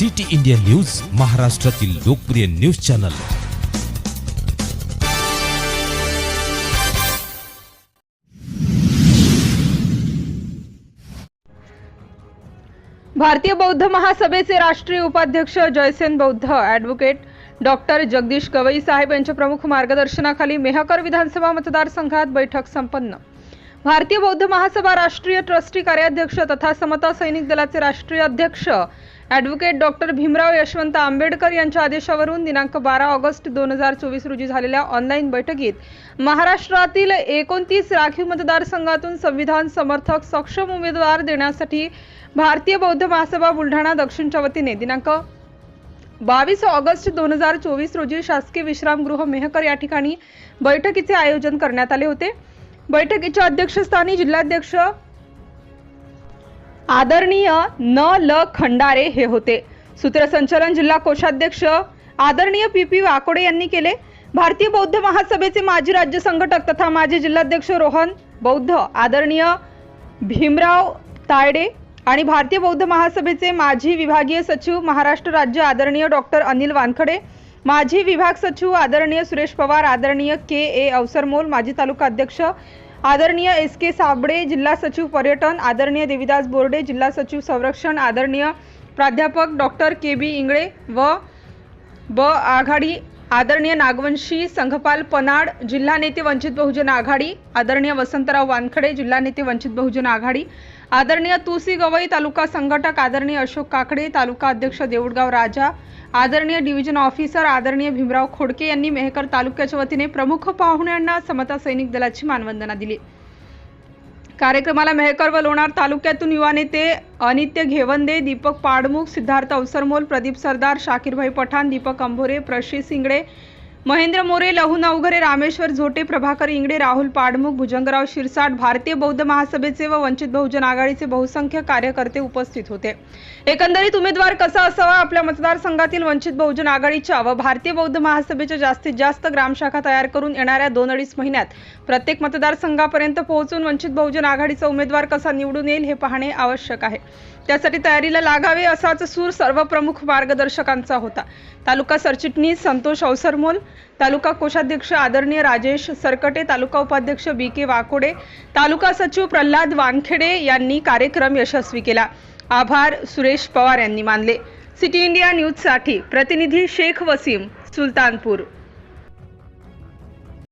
City India news महाराष्ट्रातील लोकप्रिय news channel. भारतीय बौद्ध महासभेचे राष्ट्रीय उपाध्यक्ष जयसेन बौद्ध ॲडव्होकेट डॉक्टर जगदीश गवई साहेब यांच्या प्रमुख मार्गदर्शनाखाली मेहकर विधानसभा मतदारसंघात बैठक संपन्न. भारतीय बौद्ध महासभा राष्ट्रीय ट्रस्टी कार्याध्यक्ष तथा समता सैनिक दलाचे राष्ट्रीय अध्यक्ष ॲडव्होकेट डॉक्टर भीमराव यशवंत आंबेडकर यांच्या आदेशावरून दिनांक बारा ऑगस्ट दोन हजार चोवीस रोजी झालेल्या ऑनलाईन बैठकीत महाराष्ट्रातील एकोणतीस राखीव मतदारसंघातून संविधान समर्थक सक्षम उमेदवार देण्यासाठी भारतीय बौद्ध महासभा बुलढाणा दक्षिणच्या वतीने दिनांक बावीस ऑगस्ट दोन हजार चोवीस रोजी शासकीय विश्रामगृह मेहकर या ठिकाणी बैठकीचे आयोजन करण्यात आले होते. बैठकीच्या अध्यक्षस्थानी जिल्हाध्यक्ष आदरणीय न ल खंडारे हे होते. सूत्रसंचलन जिल्हा कोषाध्यक्ष आदरणीय पी पी वाकोडे यांनी केले. भारतीय बौद्ध महासभेचे माजी राज्य संघटक तथा माजी जिल्हाध्यक्ष रोहन बौद्ध आदरणीय भीमराव तायडे आणि भारतीय बौद्ध महासभेचे माजी विभागीय सचिव महाराष्ट्र राज्य आदरणीय डॉक्टर अनिल वानखडे माजी विभाग सचिव आदरणीय सुरेश पवार आदरणीय के ए अवसरमोल माजी तालुका अध्यक्ष आदरणीय एस के साबडे जिल्हा सचिव पर्यटन आदरणीय देविदास बोर्डे जिल्हा सचिव संरक्षण आदरणीय प्राध्यापक डॉक्टर के बी इंगळे व ब आघाडी आदरणीय नागवंशी संघपाल पनाड जिल्हा नेते वंचित बहुजन आघाडी आदरणीय वसंतराव वानखडे जिल्हा नेते वंचित बहुजन आघाडी आदरणीय तुसी गवई तालुका संघटक आदरणीय अशोक काकडे तालुका अध्यक्ष देऊळगाव राजा आदरणीय डिव्हिजन ऑफिसर आदरणीय भीमराव खोडके यांनी मेहकर तालुक्याच्या वतीने प्रमुख पाहुण्यांना समता सैनिक दलाची मानवंदना दिली. कार्यक्रमाला मेहकर व लोणार तालुक्यातून युवा नेते अनित्य घेवंदे दीपक पाडमुख सिद्धार्थ अवसरमोल प्रदीप सरदार शाकीरभाई पठाण दीपक अंभोरे प्रशी सिंगडे महेंद्र मोरे लहू नवघरे रामेश्वर झोटे प्रभाकर इंगडे राहुल पाडमुख भुजंगराव शिरसाट भारतीय बौद्ध महासभेचे व वंचित बहुजन आघाडीचे बहुसंख्य कार्यकर्ते उपस्थित होते. एकंदरीत उमेदवार कसा असावा आपल्या मतदारसंघातील वंचित बहुजन आघाडीच्या व भारतीय बौद्ध महासभेच्या जास्तीत जास्त ग्रामशाखा तयार करून येणाऱ्या दोन अडीच महिन्यात प्रत्येक मतदारसंघापर्यंत पोहोचून वंचित बहुजन आघाडीचा उमेदवार कसा निवडून येईल हे पाहणे आवश्यक आहे. त्यासाठी तयारीला लागावे असाच सूर सर्व प्रमुख मार्गदर्शकांचा होता. तालुका सरचिटणीस संतोष अवसरमोल तालुका कोषाध्यक्ष आदरणीय राजेश सरकटे तालुका उपाध्यक्ष बी के वाकोडे तालुका सचिव प्रल्हाद वानखेडे यांनी कार्यक्रम यशस्वी केला. आभार सुरेश पवार यांनी मानले. सिटी इंडिया न्यूजसाठी प्रतिनिधी शेख वसीम सुलतानपूर.